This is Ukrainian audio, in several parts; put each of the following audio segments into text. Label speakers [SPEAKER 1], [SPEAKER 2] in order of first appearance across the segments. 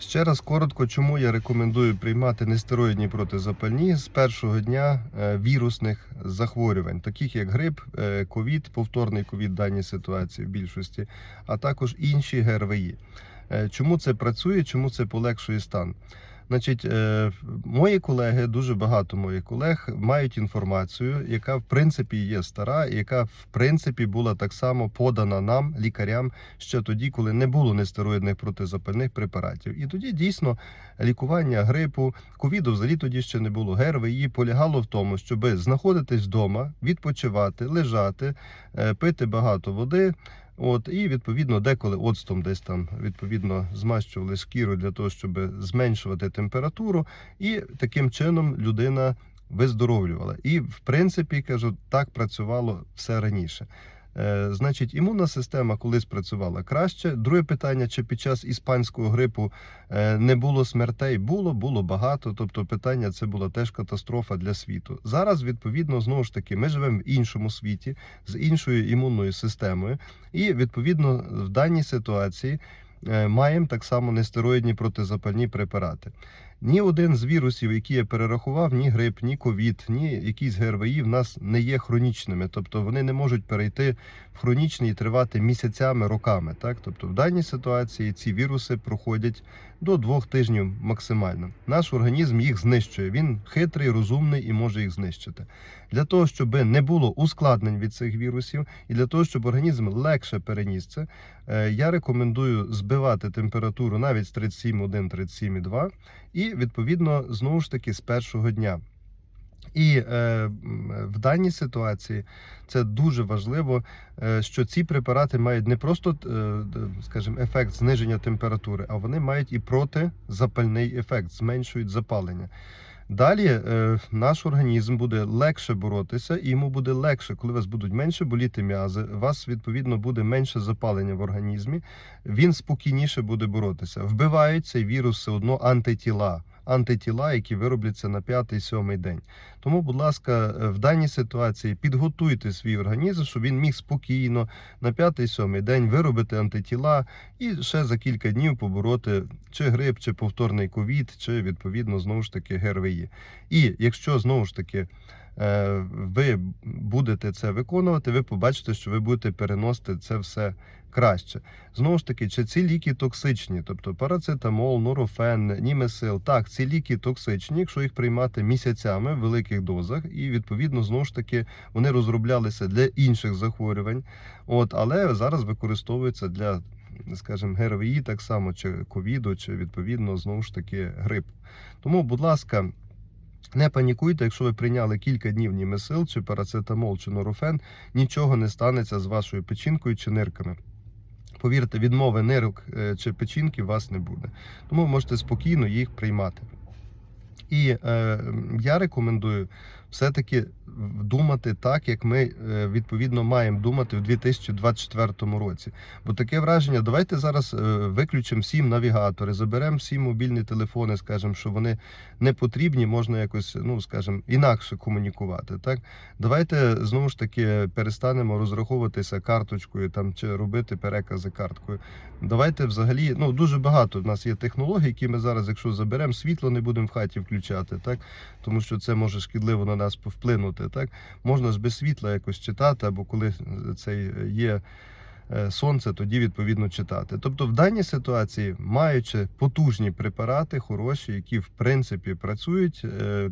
[SPEAKER 1] Ще раз коротко, чому я рекомендую приймати нестероїдні протизапальні з першого дня е, вірусних захворювань, таких як грип, е, ковід, повторний ковід в даній ситуації в більшості, а також інші ГРВІ. Е, Чому це працює, чому це полегшує стан? Значить, е, мої колеги, дуже багато моїх колег мають інформацію, яка в принципі є стара, яка в принципі була так само подана нам, лікарям, ще тоді, коли не було нестероїдних протизапальних препаратів. І тоді дійсно лікування грипу, ковіду взагалі тоді ще не було. ГРВІ полягало в тому, щоб знаходитись вдома, відпочивати, лежати, е, пити багато води. От і відповідно деколи оцтом десь там відповідно змащували шкіру для того, щоб зменшувати температуру, і таким чином людина виздоровлювала. І в принципі кажу, так працювало все раніше. Е, значить, імунна система колись працювала краще. Друге питання: чи під час іспанського грипу е, не було смертей? Було, було багато. Тобто, питання це була теж катастрофа для світу. Зараз, відповідно, знову ж таки, ми живемо в іншому світі з іншою імунною системою, і відповідно в даній ситуації е, маємо так само нестероїдні протизапальні препарати. Ні один з вірусів, які я перерахував, ні грип, ні ковід, ні якісь ГРВІ в нас не є хронічними, тобто вони не можуть перейти в хронічний і тривати місяцями, роками. Так, тобто в даній ситуації ці віруси проходять до двох тижнів максимально. Наш організм їх знищує. Він хитрий, розумний і може їх знищити. Для того, щоб не було ускладнень від цих вірусів, і для того, щоб організм легше переніс це, я рекомендую збивати температуру навіть з 37,1, 37,2 і відповідно знову ж таки з першого дня. І е, в даній ситуації це дуже важливо, е, що ці препарати мають не просто, е, скажімо, ефект зниження температури, а вони мають і протизапальний ефект, зменшують запалення. Далі е, наш організм буде легше боротися, і йому буде легше, коли у вас будуть менше боліти м'язи, у вас відповідно буде менше запалення в організмі. Він спокійніше буде боротися. Вбивають цей вірус все одно антитіла. Антитіла, які виробляться на п'ятий-сьомий день. Тому, будь ласка, е, в даній ситуації підготуйте свій організм, щоб він міг спокійно на п'ятий-сьомий день виробити антитіла і ще за кілька днів побороти чи грип, чи повторний ковід, чи відповідно знову ж таки ГРВІ. І якщо знову ж таки ви будете це виконувати, ви побачите, що ви будете переносити це все краще. Знову ж таки, чи ці ліки токсичні, тобто парацетамол, норофен, німесил, так, ці ліки токсичні, якщо їх приймати місяцями в великих дозах, і відповідно знову ж таки вони розроблялися для інших захворювань. От, але зараз використовуються для, скажімо, ГРВІ, так само, чи ковіду, чи відповідно знову ж таки грипу. Тому, будь ласка. Не панікуйте, якщо ви прийняли кілька днів німесил, чи парацетамол, чи норофен, нічого не станеться з вашою печінкою чи нирками. Повірте, відмови нирок е, чи печінки у вас не буде. Тому можете спокійно їх приймати. І е, я рекомендую все-таки думати так, як ми е, відповідно маємо думати в 2024 році. Бо таке враження, давайте зараз е, виключимо всім навігатори, заберемо всі мобільні телефони, скажемо, що вони не потрібні, можна якось, ну скажімо, інакше комунікувати. Так, давайте знову ж таки перестанемо розраховуватися карточкою там чи робити перекази карткою. Давайте взагалі, ну дуже багато в нас є технологій, які ми зараз, якщо заберемо світло, не будемо в хаті включати, так тому що це може шкідливо на нас повплинути. Так можна ж без світла якось читати, або коли це є е, сонце, тоді відповідно читати. Тобто, в даній ситуації, маючи потужні препарати, хороші, які в принципі працюють, е, е,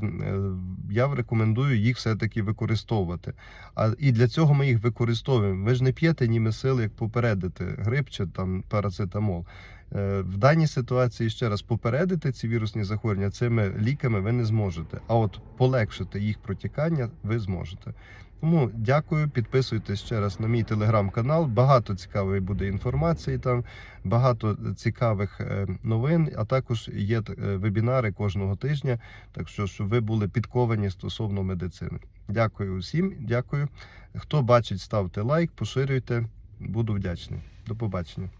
[SPEAKER 1] я рекомендую їх все-таки використовувати. А і для цього ми їх використовуємо. Ви ж не п'єте німи сили, як попередити грип чи там парацетамол. Е, В даній ситуації ще раз попередити ці вірусні захворювання цими ліками ви не зможете. А от полегшити їх протікання ви зможете. Тому дякую, підписуйтесь ще раз на мій телеграм-канал. Багато цікавої буде інформації там, багато цікавих е, новин, а також є е, вебінари кожного тижня. Так що, щоб ви були підковані стосовно медицини. Дякую усім, дякую. Хто бачить, ставте лайк, поширюйте. Буду вдячний. До побачення.